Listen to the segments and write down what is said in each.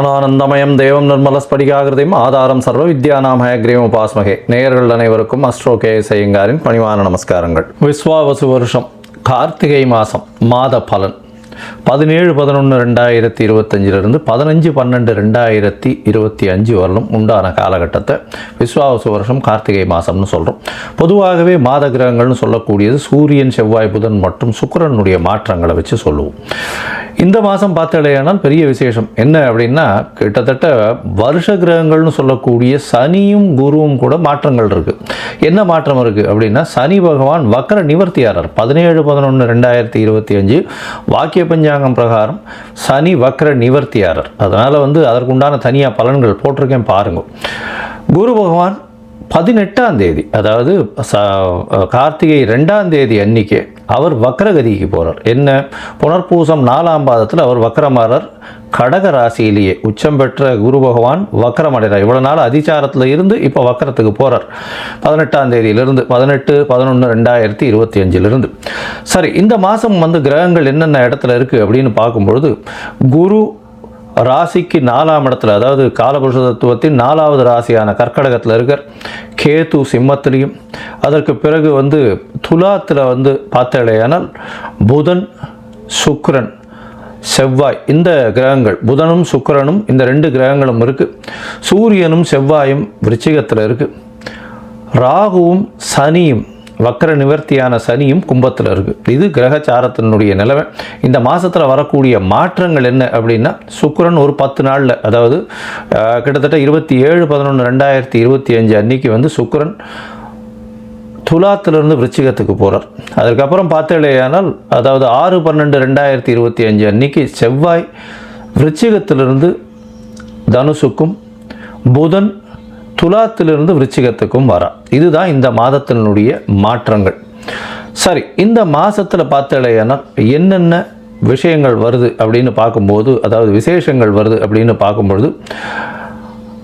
ஞானானந்தமயம் தேவம் நிர்மலஸ்படிகாகிருதியும் ஆதாரம் சர்வ வித்யானாமய கிரீவம் உபாஸ்மகே. நேயர்கள் அனைவருக்கும் அஸ்ட்ரோ கே ஐயங்காரின் பணிவான நமஸ்காரங்கள். விஸ்வாவசு வருஷம் கார்த்திகை மாதம் மாத பலன். பதினேழு பதினொன்று ரெண்டாயிரத்தி இருபத்தஞ்சிலிருந்து பதினஞ்சு பன்னெண்டு ரெண்டாயிரத்தி இருபத்தி அஞ்சு வரலும் உண்டான காலகட்டத்தை விஸ்வாவசு வருஷம் கார்த்திகை மாதம்னு சொல்கிறோம் பொதுவாகவே மாத கிரகங்கள்னு சொல்லக்கூடியது சூரியன் செவ்வாய் புதன் மற்றும் சுக்கிரனுடைய மாற்றங்களை வச்சு சொல்லுவோம். இந்த மாதம் பார்த்தடையானால் பெரிய விசேஷம். என்ன அப்படின்னா கிட்டத்தட்ட வருஷ கிரகங்கள்னு சொல்லக்கூடிய சனியும் குருவும் கூட மாற்றங்கள் இருக்குது என்ன மாற்றம் இருக்குது அப்படின்னா சனி பகவான் வக்கர நிவர்த்தியாரர். பதினேழு பதினொன்று ரெண்டாயிரத்தி இருபத்தி அஞ்சு வாக்கிய பஞ்சாங்கம் பிரகாரம் சனி வக்கர நிவர்த்தியாரர். அதனால் வந்து அதற்குண்டான தனியாக பலன்கள் போட்டிருக்கேன் பாருங்க. குரு பகவான் பதினெட்டாம் தேதி அதாவது ச கார்த்திகை ரெண்டாம் தேதி அன்னைக்கு அவர் வக்ரகதிக்கு போகிறார் என்ன? புனர்பூசம் நாலாம் பாதத்தில் அவர் வக்ரமாறர் கடக ராசியிலேயே உச்சம் பெற்ற குரு பகவான் வக்ரம் அடைகிறார். இவ்வளோ நாள் அதிச்சாரத்தில் இருந்து இப்போ வக்கரத்துக்கு போகிறார் பதினெட்டாம் தேதியிலிருந்து பதினெட்டு பதினொன்று ரெண்டாயிரத்தி இருபத்தி அஞ்சிலிருந்து சரி இந்த மாதம் வந்து கிரகங்கள் என்னென்ன இடத்துல இருக்குது அப்படின்னு பார்க்கும்பொழுது குரு ராசிக்கு நாலாம் இடத்துல அதாவது காலபுருஷ தத்துவத்தின் நாலாவது ராசியான கர்க்கடகத்தில் இருக்கார். கேது சிம்மத்திலையும் அதற்கு பிறகு வந்து துலாத்தில் வந்து பார்த்தாலேயானால் புதன் சுக்ரன் செவ்வாய் இந்த கிரகங்கள் புதனும் சுக்கரனும் இந்த ரெண்டு கிரகங்களும் இருக்குது சூரியனும் செவ்வாயும் விருச்சிகத்தில் இருக்குது ராகுவும் சனியும் வக்கர நிவர்த்தியான சனியும் கும்பத்தில் இருக்குது இது கிரகச்சாரத்தினுடைய நிலவை இந்த மாதத்தில் வரக்கூடிய மாற்றங்கள் என்ன அப்படின்னா சுக்கரன் ஒரு பத்து நாளில் அதாவது கிட்டத்தட்ட இருபத்தி ஏழு பதினொன்று ரெண்டாயிரத்தி இருபத்தி அஞ்சு அன்னைக்கு வந்து சுக்கரன் துலாத்திலிருந்து விருச்சிகத்துக்கு போகிறார் அதுக்கப்புறம் பார்த்தேலையானால் அதாவது ஆறு பன்னெண்டு ரெண்டாயிரத்தி இருபத்தி அஞ்சு அன்னைக்கு செவ்வாய் விருச்சிகத்திலிருந்து தனுசுக்கும் புதன் துலாத்திலிருந்து விருச்சிகத்துக்கும் வரா. இதுதான் இந்த மாதத்தினுடைய மாற்றங்கள். சரி இந்த மாதத்தில் பார்த்தேலையானா என்னென்ன விஷயங்கள் வருது அப்படின்னு பார்க்கும்போது அதாவது விசேஷங்கள் வருது அப்படின்னு பார்க்கும்பொழுது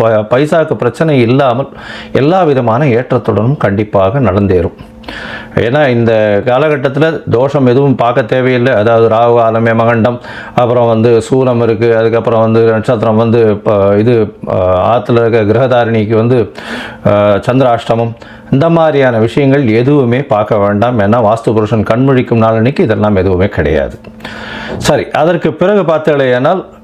பைசாவுக்கு பைசாக்கு பிரச்சனை இல்லாமல் எல்லா விதமான ஏற்றத்துடனும் கண்டிப்பாக நடந்தேறும். ஏன்னா இந்த காலகட்டத்தில் தோஷம் எதுவும் பார்க்க தேவையில்லை. அதாவது ராகு ஆலமே மகண்டம் அப்புறம் வந்து சூலம் இருக்குது அதுக்கப்புறம் வந்து நட்சத்திரம் வந்து இப்போ இது ஆற்றுல இருக்க கிரகதாரிணிக்கு வந்து சந்திராஷ்டமம். இந்த மாதிரியான விஷயங்கள் எதுவுமே பார்க்க வேண்டாம். ஏன்னா வாஸ்து புருஷன் கண்முழிக்கும் நாளன்னைக்கு இதெல்லாம் எதுவுமே கிடையாது. சரி அதற்கு பிறகு பார்த்தீங்கன்னா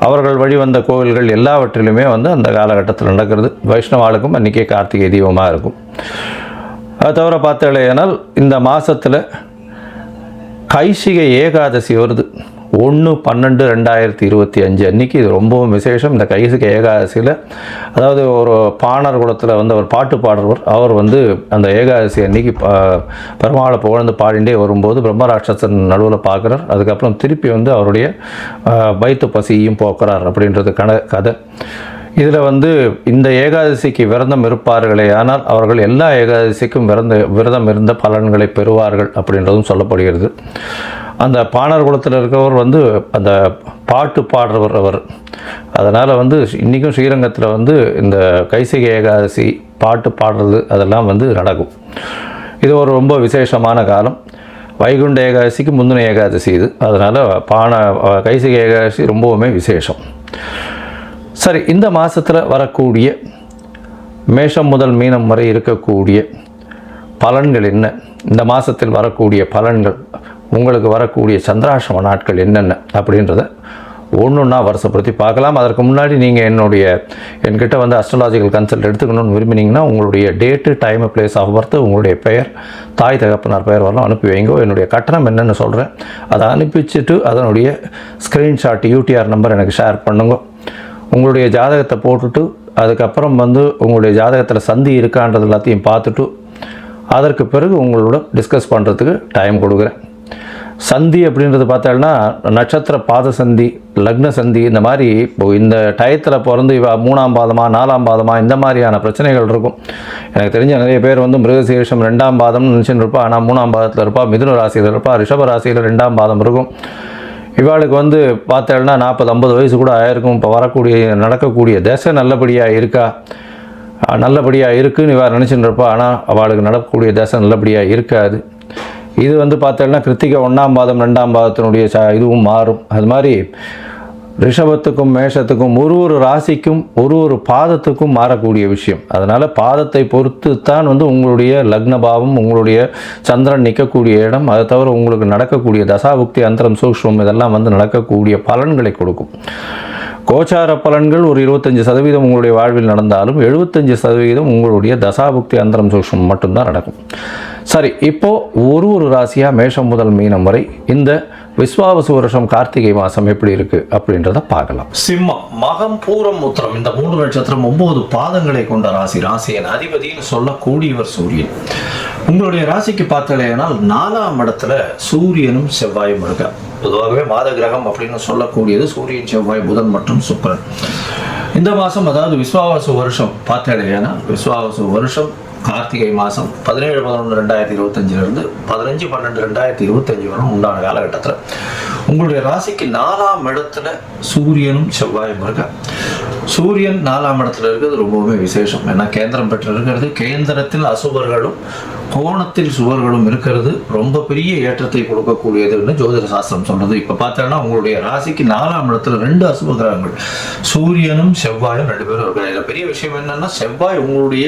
அவர்கள் வழிவந்த கோவில்கள் எல்லாவற்றிலுமே வந்து அந்த காலகட்டத்தில் நடக்கிறது. வைஷ்ணவாளுக்கும் அன்றைக்கே கார்த்திகை தீபமாக இருக்கும். அது தவிர பார்த்தாலேயானால் இந்த மாதத்தில் கைசிகை ஏகாதசி வருது. ஒன்று பன்னெண்டு ரெண்டாயிரத்தி இருபத்தி அஞ்சு அன்னைக்கு இது ரொம்பவும் விசேஷம். இந்த கைசிகை ஏகாதசியில் அதாவது ஒரு பாணர் குலத்தில் வந்து அவர் பாட்டு பாடுறவர். அவர் வந்து அந்த ஏகாதசி அன்னைக்கு பெருமாளை புகழ்ந்து பாடிண்டே வரும்போது பிரம்மராட்சசன் நடுவில் பார்க்குறார் அதுக்கப்புறம் திருப்பி வந்து அவருடைய வயிற்று பசியையும் போக்குறார் அப்படின்றது கண கதை. இதில் வந்து இந்த ஏகாதசிக்கு விரதம் இருப்பார்களே ஆனால் அவர்கள் எல்லா ஏகாதசிக்கும் விரத விரதம் இருந்த பலன்களை பெறுவார்கள் அப்படின்றதும் சொல்லப்படுகிறது. அந்த பாணர் குலத்தில் இருக்கவர் வந்து அந்த பாட்டு பாடுறவர் அவர். அதனால் வந்து இன்றைக்கும் ஸ்ரீரங்கத்தில் வந்து இந்த கைசிகை ஏகாதசி பாட்டு பாடுறது அதெல்லாம் வந்து நடக்கும். இது ஒரு ரொம்ப விசேஷமான காலம். வைகுண்ட ஏகாதசிக்கு முந்தின ஏகாதசி இது. அதனால் பான கைசிகை ஏகாதசி ரொம்பவுமே விசேஷம். சரி இந்த மாதத்தில் வரக்கூடிய மேஷம் முதல் மீனம் வரை இருக்கக்கூடிய பலன்கள் என்ன? இந்த மாதத்தில் வரக்கூடிய பலன்கள் உங்களுக்கு வரக்கூடிய சந்திராசிரம நாட்கள் என்னென்ன அப்படின்றத ஒன்று ஒன்றா வருஷப்படுத்தி பார்க்கலாம். அதற்கு முன்னாடி நீங்கள் என்னுடைய என்கிட்ட வந்து அஸ்ட்ராலாஜிக்கல் கன்சல்ட் எடுத்துக்கணும்னு விரும்பினீங்கன்னா உங்களுடைய date time place of birth உங்களுடைய பெயர் தாய் தகப்பனார் பெயர் வரலாம் அனுப்பி வைங்கோ. என்னுடைய கட்டணம் என்னென்னு சொல்கிறேன் அதை அனுப்பிச்சிட்டு அதனுடைய ஸ்க்ரீன்ஷாட் யூடிஆர் நம்பர் எனக்கு ஷேர் பண்ணுங்க. உங்களுடைய ஜாதகத்தை போட்டுட்டு அதுக்கப்புறம் வந்து உங்களுடைய ஜாதகத்தில் சந்தி இருக்கான்றது எல்லாத்தையும் பார்த்துட்டு அதற்கு பிறகு உங்களோட டிஸ்கஸ் பண்ணுறதுக்கு டைம் கொடுக்குறேன். சந்தி அப்படின்றது பார்த்தோம்னா நட்சத்திர பாத சந்தி லக்ன சந்தி இந்த மாதிரி இப்போ இந்த டயத்தில் பிறந்து இவ மூணாம் பாதமாக நாலாம் பாதமாக இந்த மாதிரியான பிரச்சனைகள் இருக்கும். எனக்கு தெரிஞ்ச நிறைய பேர் வந்து மிருகசீரிஷம் ரெண்டாம் பாதம்னு நினச்சின்னு இருப்பா. ஆனால் மூணாம் பாதத்தில் இருப்பா. மிதுன ராசியில் இருப்பா. ரிஷப ராசியில் ரெண்டாம் பாதம் இருக்கும். இவாளுக்கு வந்து பார்த்தேன்னா நாற்பது ஐம்பது வயசு கூட ஆயிருக்கும். இப்போ வரக்கூடிய நடக்கக்கூடிய தசை நல்லபடியாக இருக்கா? நல்லபடியாக இருக்குன்னு இவா நினச்சின்னு இருப்பா. ஆனால் அவளுக்கு நடக்கக்கூடிய தசை நல்லபடியாக இருக்காது. இது வந்து பார்த்தேன்னா கிருத்திகை ஒன்றாம் பாதம் ரெண்டாம் பாதத்தினுடைய ச இதுவும் மாறும். அது மாதிரி ரிஷபத்துக்கும் மேஷத்துக்கும் ஒரு ஒரு ராசிக்கும் ஒரு ஒரு பாதத்துக்கும் மாறக்கூடிய விஷயம். அதனால் பாதத்தை பொறுத்து தான் வந்து உங்களுடைய லக்ன பாவம் உங்களுடைய சந்திரன் நிற்கக்கூடிய இடம் அதை தவிர உங்களுக்கு நடக்கக்கூடிய தசாபுக்தி அந்தரம் சூக்ஷ்மம் இதெல்லாம் வந்து நடக்கக்கூடிய பலன்களை கொடுக்கும். கோச்சார பலன்கள் ஒரு இருபத்தஞ்சி சதவீதம் உங்களுடைய வாழ்வில் நடந்தாலும் எழுபத்தஞ்சு சதவீதம் உங்களுடைய தசாபுக்தி அந்தரம் சூக்ஷ்மம் மட்டும்தான் நடக்கும். சரி இப்போது ஒரு ஒரு ராசியாக மேஷம் முதல் மீனம் வரை இந்த விஸ்வாவசு வருஷம் கார்த்திகை மாதம் எப்படி இருக்கு அப்படின்றத பார்க்கலாம். சிம்மம் மகம் பூரம் உத்திரம் இந்த மூன்று நட்சத்திரம் ஒன்பது பாதங்களை கொண்ட ராசி. ராசியின் அதிபதினு சொல்லக்கூடியவர் சூரியன். உங்களுடைய ராசிக்கு பார்த்தலையானால் நாலாம் இடத்துல சூரியனும் செவ்வாயும் இருக்க. பொதுவாகவே மாத கிரகம் அப்படின்னு சொல்லக்கூடியது சூரியன் செவ்வாய் புதன் மற்றும் சுக்கரன். இந்த மாதம் அதாவது விஸ்வாவசு வருஷம் பார்த்தலையானா விஸ்வாவசு வருஷம் கார்த்திகை மாதம் பதினேழு பதினொன்று ரெண்டாயிரத்தி இருபத்தஞ்சிலிருந்து பதினஞ்சு பன்னெண்டு ரெண்டாயிரத்தி இருபத்தஞ்சு வரும் உண்டான காலகட்டத்தில் உங்களுடைய ராசிக்கு நாலாம் இடத்துல சூரியனும் செவ்வாயும் இருக்க சூரியன் நாலாம் இடத்துல இருக்கிறது ரொம்பவுமே விசேஷம். ஏன்னா கேந்திரம் பெற்று இருக்கிறது கேந்திரத்தில் அசுவர்களும் கோணத்தில் சுவர்களும் இருக்கிறது. ரொம்ப பெரிய ஏற்றத்தை கொடுக்கக்கூடியதுன்னு ஜோதிட சாஸ்திரம் சொல்றது. இப்போ பார்த்தோன்னா உங்களுடைய ராசிக்கு நாலாம் இடத்துல ரெண்டு அசுப கிரகங்கள். சூரியனும் செவ்வாயும் ரெண்டு பேரும் இருக்கிறாங்க இதுல பெரிய விஷயம் என்னன்னா செவ்வாய் உங்களுடைய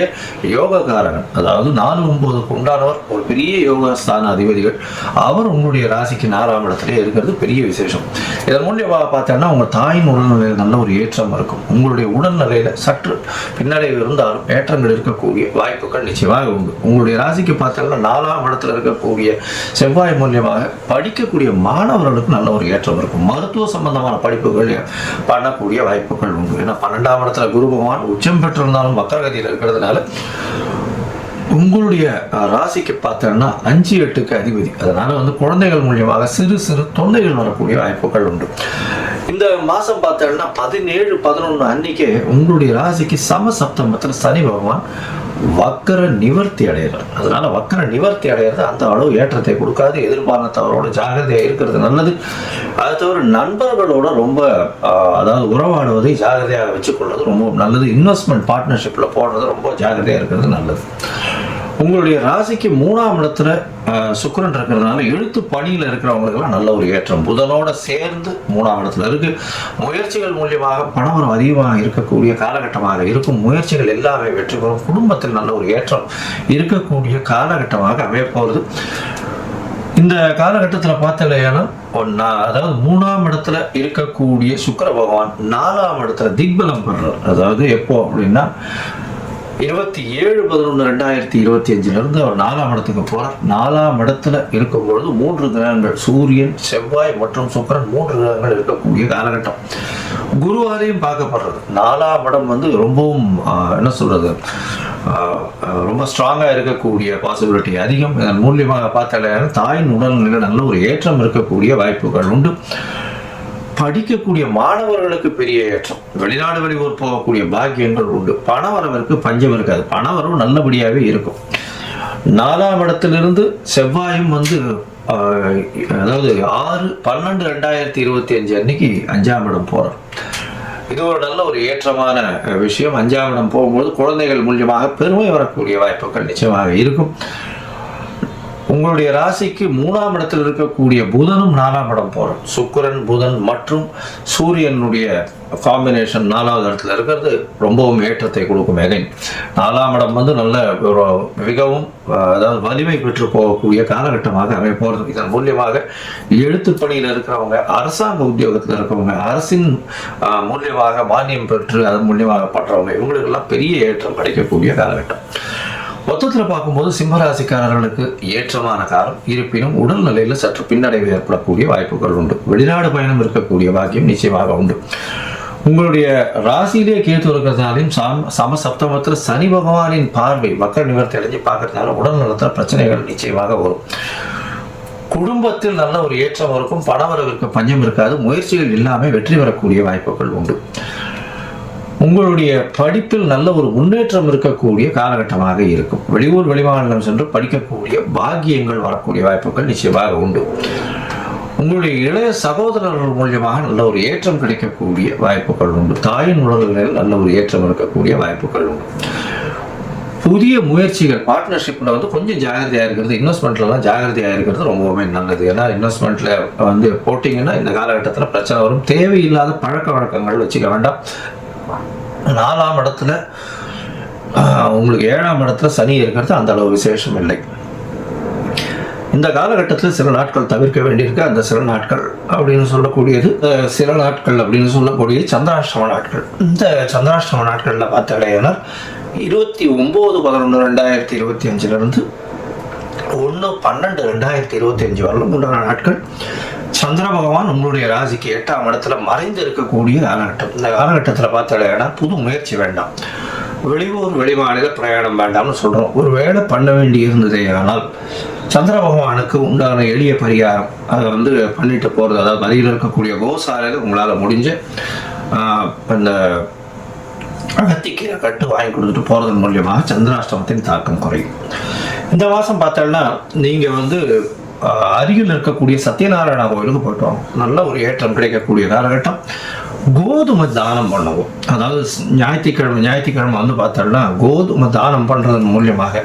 யோகக்காரகன். அதாவது நாலு ஒன்பதுக்கு உண்டானவர். ஒரு பெரிய யோகஸ்தான அதிபதிகள். அவர் உங்களுடைய ராசிக்கு நாலாம் இடத்துல இருக்கிறது. பெரிய விசேஷம். இதன் மூலியமாக பார்த்தோன்னா உங்கள் தாயின் உடல்நிலையில் நல்ல ஒரு ஏற்றம் இருக்கும். உங்களுடைய உடல்நிலையில் சற்று பின்னடைவு இருந்தாலும் ஏற்றங்கள் இருக்கக்கூடிய வாய்ப்புகள் நிச்சயமாக உண்டு. உங்களுடைய ராசிக்கு பார்த்தோம்னா நாலாம் இடத்துல இருக்கக்கூடிய செவ்வாய் மூலியமாக படிக்கக்கூடிய மாணவர்களுக்கு நல்ல ஒரு ஏற்றம் இருக்கும். மருத்துவ சம்பந்தமான படிப்புகள் பண்ணக்கூடிய வாய்ப்புகள் உண்டு. ஏன்னா பன்னெண்டாம் இடத்துல குரு பகவான் உச்சம் பெற்றிருந்தாலும் வக்கரகதியில் இருக்கிறதுனால உங்களுடைய ராசிக்கு பார்த்தோன்னா அஞ்சு எட்டுக்கு அதிபதி. அதனால வந்து குழந்தைகள் மூலியமாக சிறு சிறு தொந்தைகள் வரக்கூடிய வாய்ப்புகள் உண்டு. இந்த மாசம் பார்த்தோம்னா பதினேழு பதினொன்று அன்னைக்கு உங்களுடைய ராசிக்கு சம சப்தமத்தில் சனி பகவான் வக்கர நிவர்த்தி அடைகிறார். அதனால வக்கர நிவர்த்தி அடைகிறது அந்த அளவு ஏற்றத்தை கொடுக்காது. எதிர்பார்த்தவரோட ஜாகிரதையாக இருக்கிறது நல்லது. அது தவிர நண்பர்களோட ரொம்ப அதாவது உறவாடுவதை ஜாகிரதையாக வச்சுக்கொள்வது ரொம்ப நல்லது. இன்வெஸ்ட்மெண்ட் பார்ட்னர்ஷிப்பில் போடுறது ரொம்ப ஜாகிரதையாக இருக்கிறது நல்லது. உங்களுடைய ராசிக்கு மூணாம் இடத்துல சுக்கரன் சுக்கிரன் இருக்கிறதுனால எழுத்து பணியில் இருக்கிறவங்களுக்கெல்லாம் நல்ல ஒரு ஏற்றம். புதனோட சேர்ந்து மூணாம் இடத்துல இருக்கு. முயற்சிகள் மூலியமாக பணவரம் அதிகமாக இருக்கக்கூடிய காலகட்டமாக இருக்கும். முயற்சிகள் எல்லாமே வெற்றி பெறும். குடும்பத்தில் நல்ல ஒரு ஏற்றம் இருக்கக்கூடிய காலகட்டமாக அமைய போகிறது இந்த காலகட்டத்தில் பார்த்தலையானா ஒன்னா அதாவது மூணாம் இடத்துல இருக்கக்கூடிய சுக்கர பகவான் நாலாம் இடத்துல திக்பலம் பெறுறார். அதாவது எப்போ அப்படின்னா இருபத்தி ஏழு பதினொன்று ரெண்டாயிரத்தி இருபத்தி அஞ்சுலேருந்து அவர் நாலாம் இடத்துக்கு போகிறார் நாலாம் இடத்துல இருக்கும்பொழுது மூன்று கிரகங்கள் சூரியன் செவ்வாய் மற்றும் சுக்கரன் மூன்று கிரகங்கள் இருக்கக்கூடிய காலகட்டம். குருவாரையும் பார்க்கப்படுறது. நாலாம் இடம் வந்து ரொம்பவும் என்ன சொல்றது? ஆஹ், ரொம்ப ஸ்ட்ராங்காக இருக்கக்கூடிய பாசிபிலிட்டி அதிகம். இதன் மூலியமாக பார்த்தாலே தாயின் உடல்நிலை நல்ல ஒரு ஏற்றம் இருக்கக்கூடிய வாய்ப்புகள் உண்டு. படிக்கக்கூடிய மாணவர்களுக்கு பெரிய ஏற்றம். வெளிநாடு வெளியூர் போகக்கூடிய பாக்கியங்கள் உண்டு. பணவரவிற்கு பஞ்சம் இருக்காது. பணவரவு நல்லபடியாகவே இருக்கும். நாலாம் இடத்திலிருந்து செவ்வாயும் வந்து அதாவது ஆறு பன்னெண்டு ரெண்டாயிரத்தி இருபத்தி அஞ்சு அன்னைக்கு அஞ்சாம் இடம் போகிறோம் இது ஒரு நல்ல ஒரு ஏற்றமான விஷயம். அஞ்சாம் இடம் போகும்போது குழந்தைகள் மூலியமாக பெருமை வரக்கூடிய வாய்ப்புகள் நிச்சயமாக இருக்கும். உங்களுடைய ராசிக்கு மூணாம் இடத்தில் இருக்கக்கூடிய புதனும் நாலாம் இடம் போகிறோம் சுக்கிரன் புதன் மற்றும் சூரியனுடைய காம்பினேஷன் நாலாவது இடத்துல இருக்கிறது. ரொம்பவும் ஏற்றத்தை கொடுக்கும் எகைன் நாலாம் இடம் வந்து நல்ல ஒரு மிகவும் அதாவது வலிமை பெற்று போகக்கூடிய காலகட்டமாக அமைப்போகிறது இதன் மூலியமாக எழுத்து பணியில் இருக்கிறவங்க அரசாங்க உத்தியோகத்தில் இருக்கிறவங்க அரசின் மூலியமாக மானியம் பெற்று அதன் மூலியமாக பண்ணுறவங்க இவங்களுக்கெல்லாம் பெரிய ஏற்றம் கிடைக்கக்கூடிய காலகட்டம். மொத்தத்தில் பார்க்கும்போது சிம்மராசிக்காரர்களுக்கு ஏற்றமான காலம். இருப்பினும் உடல்நிலையில் சற்று பின்னடைவு ஏற்படக்கூடிய வாய்ப்புகள் உண்டு. வெளிநாடு பயணம் இருக்கக்கூடிய பாக்கியம் நிச்சயமாக உண்டு. உங்களுடைய ராசியிலே கேத்து இருக்கிறதுனாலையும் சம சம சப்தமத்தில் சனி பகவானின் பார்வை மக்கள் நிவர்த்தி அடைஞ்சு பார்க்கறதுனால உடல் நலத்தில் பிரச்சனைகள் நிச்சயமாக வரும். குடும்பத்தில் நல்ல ஒரு ஏற்றம் இருக்கும். பணவரவிற்கு பஞ்சம் இருக்காது. முயற்சிகள் இல்லாமல் வெற்றி பெறக்கூடிய வாய்ப்புகள் உண்டு. உங்களுடைய படிப்பில் நல்ல ஒரு முன்னேற்றம் இருக்கக்கூடிய காலகட்டமாக இருக்கும். வெளியூர் வெளிமாநிலம் சென்று படிக்கக்கூடிய பாக்கியங்கள் வரக்கூடிய வாய்ப்புகள் நிச்சயமாக உண்டு. உங்களுடைய இளைய சகோதரர்கள் மூலியமாக நல்ல ஒரு ஏற்றம் கிடைக்கக்கூடிய வாய்ப்புகள் உண்டு. தாயின் உடல்களில் நல்ல ஒரு ஏற்றம் இருக்கக்கூடிய வாய்ப்புகள் உண்டு. புதிய முயற்சிகள் பார்ட்னர்ஷிப்பில் வந்து கொஞ்சம் ஜாகிரதையாக இருக்கிறது இன்வெஸ்ட்மெண்ட்லலாம் ஜாகிரதையாக இருக்கிறது ரொம்பவுமே நல்லது. ஏன்னா இன்வெஸ்ட்மெண்ட்டில் வந்து போட்டிங்கன்னா இந்த காலகட்டத்தில் பிரச்சனை வரும். தேவையில்லாத பழக்க வழக்கங்கள் வச்சுக்க வேண்டாம். நாலாம் இடத்துல உங்களுக்கு ஏழாம் இடத்துல சனி இருக்கிறது அந்த அளவு விசேஷம் இல்லை. இந்த காலகட்டத்தில் சில நாட்கள் தவிர்க்க வேண்டியிருக்கு. அந்த சில நாட்கள் அப்படின்னு சொல்லக்கூடியது சில நாட்கள் அப்படின்னு சொல்லக்கூடிய சந்திராஷ்டம நாட்கள். இந்த சந்திராஷ்டம நாட்களில் பார்த்தாலேனா இருபத்தி ஒம்பது பதினொன்று ரெண்டாயிரத்தி இருபத்தி அஞ்சுலேருந்து ஒன்று பன்னெண்டு ரெண்டாயிரத்தி இருபத்தி அஞ்சு வரலும் உண்டான நாட்கள். சந்திர பகவான் உங்களுடைய ராசிக்கு எட்டாம் இடத்துல மறைந்து இருக்கக்கூடிய காலகட்டம். இந்த காலகட்டத்தில் பார்த்தாலேனா புது முயற்சி வேண்டாம். வெளியூர் வெளிமாநில பிரயாணம் வேண்டாம்னு சொல்கிறோம் ஒரு வேலை பண்ண வேண்டி இருந்ததே ஆனால் சந்திர பகவானுக்கு உண்டான எளிய பரிகாரம் அதை வந்து பண்ணிட்டு போகிறது அதாவது வரியில் இருக்கக்கூடிய கோசாலையில் உங்களால் முடிஞ்ச இந்த அகத்திக்கீரை கட்டு வாங்கி கொடுத்துட்டு போகிறதன் மூலியமாக சந்திராஷ்டமத்தின் தாக்கம் குறையும். இந்த மாதம் பார்த்தோம்னா நீங்கள் வந்து அருகில் இருக்கக்கூடிய சத்யநாராயண கோயிலுக்கு போயிட்டோம் நல்ல ஒரு ஏற்றம் கிடைக்கக்கூடிய காலகட்டம். கோதுமை தானம் பண்ணவும். அதாவது ஞாயிற்றுக்கிழமை ஞாயிற்றுக்கிழமை வந்து பார்த்தோம்னா கோதுமை தானம் பண்ணுறதன் மூலியமாக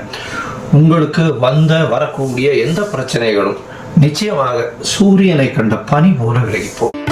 உங்களுக்கு வந்த வரக்கூடிய எந்த பிரச்சனைகளும் நிச்சயமாக சூரியனை கண்ட பனி போல விலகிப்போம்